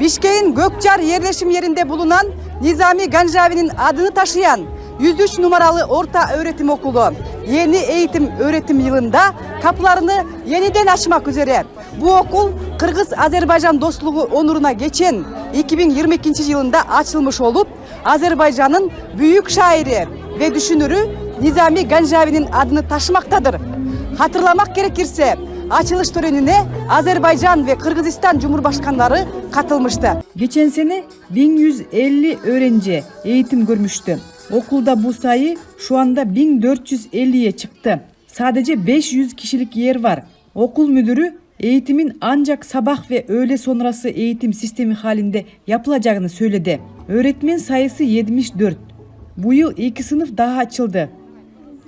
Bişkek'in Gökçar yerleşim yerinde bulunan Nizami Ganjavi'nin adını taşıyan 103 numaralı Orta Öğretim Okulu yeni eğitim öğretim yılında kapılarını yeniden açmak üzere. Bu okul Kırgız-Azerbaycan dostluğu onuruna geçen 2022 yılında açılmış olup Azerbaycan'ın büyük şairi ve düşünürü Nizami Ganjavi'nin adını taşımaktadır. Hatırlamak gerekirse açılış törenine Azerbaycan ve Kırgızistan Cumhurbaşkanları katılmıştı. Geçen sene 1150 öğrenci eğitim görmüştü. Okulda bu sayı şu anda 1450'ye çıktı. Sadece 500 kişilik yer var. Okul müdürü eğitimin ancak sabah ve öğle sonrası eğitim sistemi halinde yapılacağını söyledi. Öğretmen sayısı 74. Bu yıl iki sınıf daha açıldı.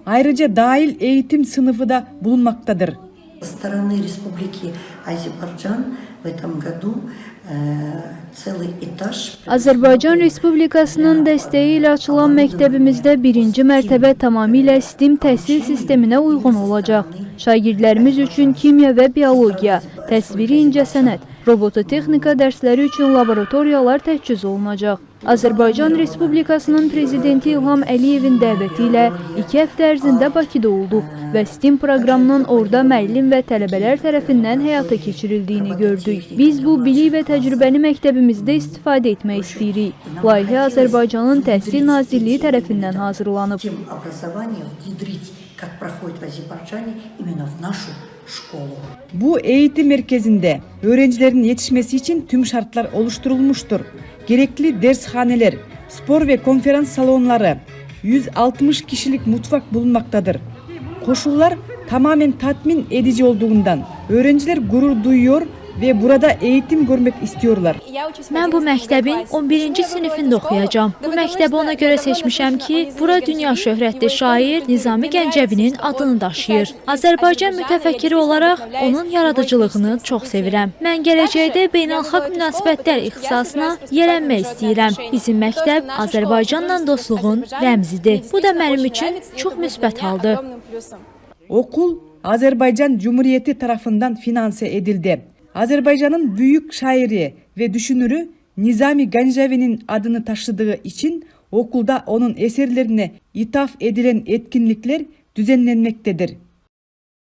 Ayrıca dahil eğitim sınıfı da bulunmaktadır. Со стороны Республики Азербайджан в этом году э, целый этаж Azərbaycan Respublikasının dəstəyi ilə açılan məktəbimizdə birinci mərtəbə tamamilə STEM təhsil sisteminə uyğun olacaq. Şagirdlərimiz üçün kimya və biologiya, təsviri incəsənət, robototexnika dərsləri üçün laboratoriyalar təchiz olunacaq. Azərbaycan Respublikasının prezidenti İlham Əliyevin dəvəti ilə 2 həftə ərzində Bakıda olduq və STEM proqramının orada müəllim və tələbələr tərəfindən həyata keçirildiyini gördük. Biz bu bilik və təcrübəni məktəbimizdə istifadə etmək istəyirik. Layihə Azərbaycanın Təhsil Nazirliyi tərəfindən hazırlanıb. тем образование внедрить, как проходит в Азербайджане, именно в нашу школу. Bu eğitim merkezinde öğrencilerin yetişmesi için tüm şartlar oluşturulmuştur. Gerekli dershaneler, spor ve konferans salonları, 160 kişilik mutfak bulunmaktadır. Koşullar tamamen tatmin edici olduğundan öğrenciler gurur duyuyor ve burada eğitim görmek istiyorlar. Mən bu məktəbin 11-ci sinifində oxuyacağam. Bu məktəbi ona görə seçmişəm ki, bura dünya şöhrətli şair Nizami Gəncəvinin adını daşıyır. Azərbaycan mütəfəkkiri olaraq onun yaradıcılığını çox sevirəm. Mən gələcəkdə beynəlxalq münasibətlər ixtisasına yiyələnmək istəyirəm. Bizim məktəb Azərbaycanla dostluğun rəmzidir. Bu da mənim üçün çox müsbət haldır. Okul Azerbaycan Cumhuriyeti tarafından finanse edildi. Azerbaycan'ın büyük şairi ve düşünürü Nizami Ganjavi'nin adını taşıdığı için okulda onun eserlerine ithaf edilen etkinlikler düzenlenmektedir.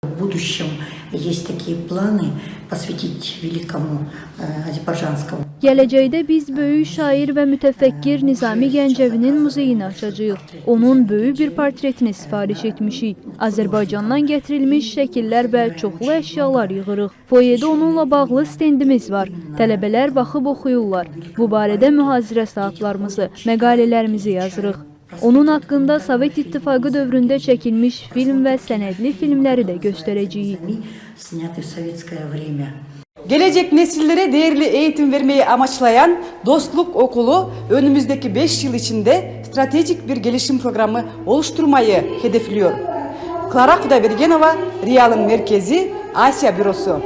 В будущем есть такие планы посвятить великому э, азербайджанскому Gələcəkdə biz böyük şair və mütəfəkkir Nizami Gəncəvinin muzeyini açacağıq. Onun böyük bir portretini sifariş etmişik. Azərbaycandan gətirilmiş şəkillər və çoxlu əşyalar yığırıq. Foyedə onunla bağlı stendimiz var. Tələbələr baxıb oxuyurlar. Bu barədə mühazirə saatlarımızı, məqalələrimizi yazırıq. Onun haqqında Sovet İttifaqı dövründə çəkilmiş film və sənədli filmləri də göstərəcəyik. СМИ, сняты в советское время. Gelecek nesillere değerli eğitim vermeyi amaçlayan Dostluk Okulu önümüzdeki 5 yıl içinde stratejik bir gelişim programı oluşturmayı hedefliyor. Klara Kudabergenova, Riyal'ın merkezi, Asya Bürosu.